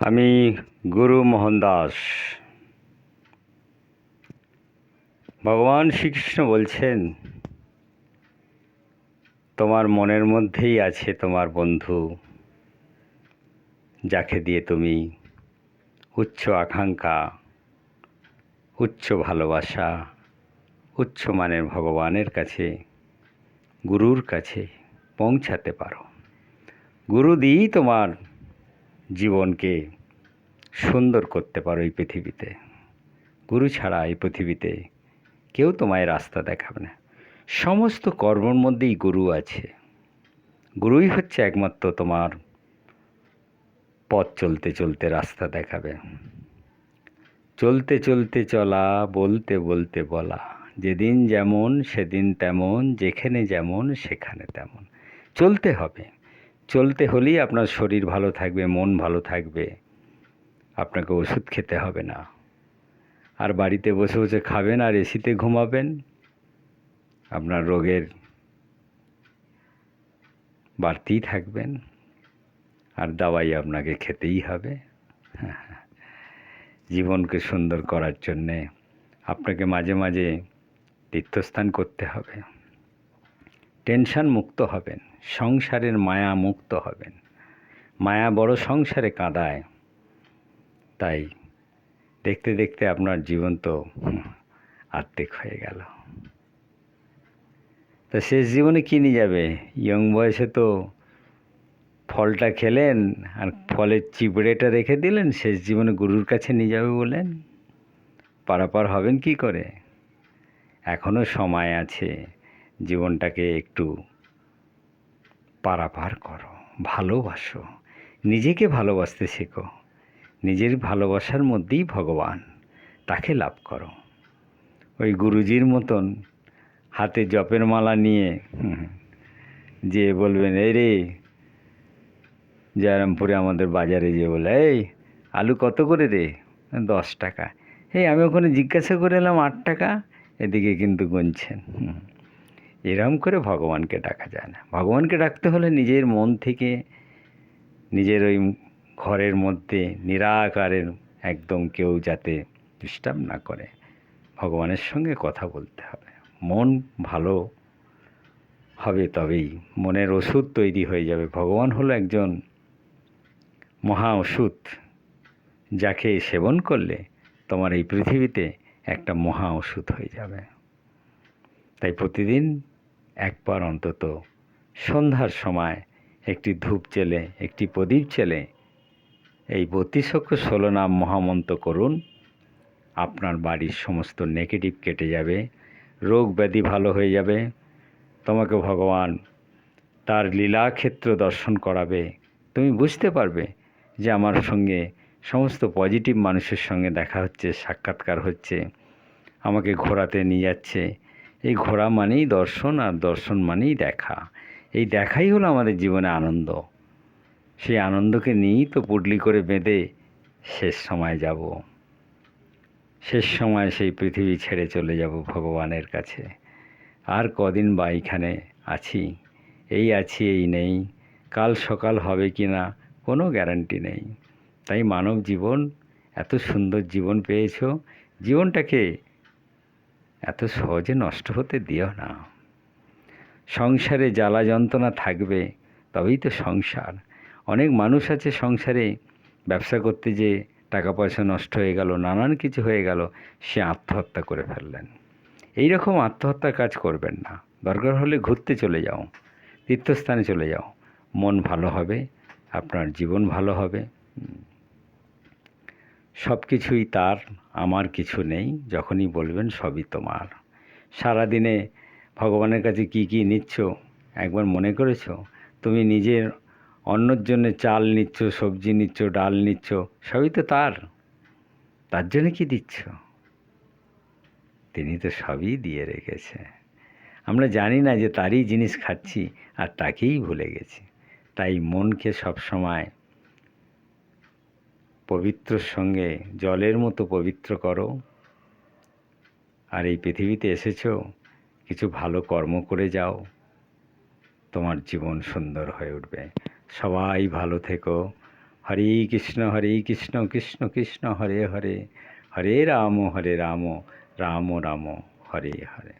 আমি গুরু মোহন দাস। ভগবান শ্রীকৃষ্ণ বলছেন, তোমার মনের মধ্যেই আছে তোমার বন্ধু, যাকে দিয়ে তুমি উচ্চ আকাঙ্ক্ষা, উচ্চ ভালোবাসা, উচ্চ মানের ভগবানের কাছে, গুরুর কাছে পৌঁছাতে পারো। গুরু দিয়েই তোমার জীবনকে সুন্দর করতে পারো এই পৃথিবীতে। গুরু ছাড়া এই পৃথিবীতে কেউ তোমায় রাস্তা দেখাবে না। সমস্ত কর্মর মধ্যেই গুরু আছে। গুরুই হচ্ছে একমাত্র তোমার পথ চলতে চলতে রাস্তা দেখাবে। চলতে চলতে চলা, বলতে বলতে বলা। যেদিন যেমন, সেদিন তেমন, যেখানে যেমন, সেখানে তেমন। চলতে হবে। চলতে হলেই আপনার শরীর ভালো থাকবে, মন ভালো থাকবে। আপনাকে ওষুধ খেতে হবে না। আর বাড়িতে বসে বসে খাবেন আর এসিতে ঘুমাবেন, আপনার রোগের বাড়তেই থাকবেন। আর দাওয়াই আপনাকে খেতেই হবে। জীবনকে সুন্দর করার জন্যে আপনাকে মাঝে মাঝে তীর্থস্থান করতে হবে। টেনশন মুক্ত হবেন, সংসারের মায়া মুক্ত হবেন। মায়া বড় সংসারে কাঁদায়। তাই দেখতে দেখতে আপনার জীবন তো আর্ধেক হয়ে গেল। তা শেষ জীবনে কী নিয়ে যাবে? ইয়ং বয়সে তো ফলটা খেলেন আর ফলের চিবড়েটা রেখে দিলেন, শেষ জীবনে গুরুর কাছে নিয়ে যাবে বলেন পারাপার হবেন কি করে? এখনও সময় আছে। জীবনটাকে একটু পারাপার করো, ভালোবাসো। নিজেকে ভালোবাসতে শেখো। নিজের ভালোবাসার মধ্যেই ভগবান তাকে লাভ করো। ওই গুরুজির মতন হাতে জপের মালা নিয়ে যে বলবেন, এই রে, জয়রামপুরে আমাদের বাজারে যে বলে, এই, আলু কত করে রে? দশ টাকা। এই, আমি ওখানে জিজ্ঞাসা করে এলাম আট টাকা, এদিকে কিন্তু গুনছেন। এরম করে ভগবানকে ডাকা যায় না। ভগবানকে ডাকতে হলে নিজের মন থেকে নিজের ওই ঘরের মধ্যে নিরাকারের একদম কেউ যাতে ডিস্টার্ব না করে, ভগবানের সঙ্গে কথা বলতে হবে। মন ভালো হবে তবেই মনের ওষুধ তৈরি হয়ে যাবে। ভগবান হলো একজন মহা ওষুধ, যাকে সেবন করলে তোমার এই পৃথিবীতে একটা মহা ওষুধ হয়ে যাবে। তাই প্রতিদিন একবার অন্তত সন্ধ্যার সময় একটি ধূপ চেলে, একটি প্রদীপ চেলে এই বত্রিশক্ষ ষোলো নাম মহামন্ত্র করুন। আপনার বাড়ির সমস্ত নেগেটিভ কেটে যাবে, রোগ ব্যাধি ভালো হয়ে যাবে। তোমাকে ভগবান তার লীলাক্ষেত্র দর্শন করাবে। তুমি বুঝতে পারবে যে আমার সঙ্গে সমস্ত পজিটিভ মানুষের সঙ্গে দেখা হচ্ছে, সাক্ষাৎকার হচ্ছে, আমাকে ঘোরাতে নিয়ে যাচ্ছে এই ঘোরা মানেই দর্শন আর দর্শন মানেই দেখা। এই দেখাই হলো আমাদের জীবনে আনন্দ। সেই আনন্দকে নিয়েই তো পুডলি করে বেঁধে শেষ সময় যাব। শেষ সময় সেই পৃথিবী ছেড়ে চলে যাব ভগবানের কাছে। আর কদিন বা এখানে আছি? এই আছি, এই নেই। কাল সকাল হবে কি না কোনো গ্যারান্টি নেই। তাই মানব জীবন, এত সুন্দর জীবন পেয়েছ। জীবনটাকে এত সহজে নষ্ট হতে দিও না। সংসারে জ্বালা যন্ত্রণা থাকবে, তবেই তো সংসার। অনেক মানুষ আছে সংসারে ব্যবসা করতে যে টাকা পয়সা নষ্ট হয়ে গেল, নানান কিছু হয়ে গেল, সে আত্মহত্যা করে ফেললেন। এই রকম আত্মহত্যার কাজ করবেন না। দরকার হলে ঘুরতে চলে যাও, তীর্থস্থানে চলে যাও। মন ভালো হবে, আপনার জীবন ভালো হবে। সব কিছুই তার। আমার কিছু নেই, যখনই বলবেন সবই তোমার। সারাদিনে ভগবানের কাছে কি কি নিচ্ছ? একবার মনে করেছ? তুমি নিজের অন্যর জন্য চাল নিচ্ছ, সবজি নিচ্ছ, ডাল নিচ্ছ, সবই তো তার। তার জন্য কি দিচ্ছ? তিনি তো সবই দিয়ে রেখেছে। আমরা জানি না যে তারই জিনিস খাচ্ছি, আর তাকেই ভুলে গেছি। তাই মনকে সবসময় পবিত্রর সঙ্গে জলের মতো পবিত্র করো। আর এই পৃথিবীতে এসেছ, কিছু ভালো কর্ম করে যাও। তোমার জীবন সুন্দর হয়ে উঠবে। সবাই ভালো থেকো। হরে কৃষ্ণ হরে কৃষ্ণ কৃষ্ণ কৃষ্ণ, হরে হরে। হরে রাম হরে রাম রাম রাম, হরে হরে।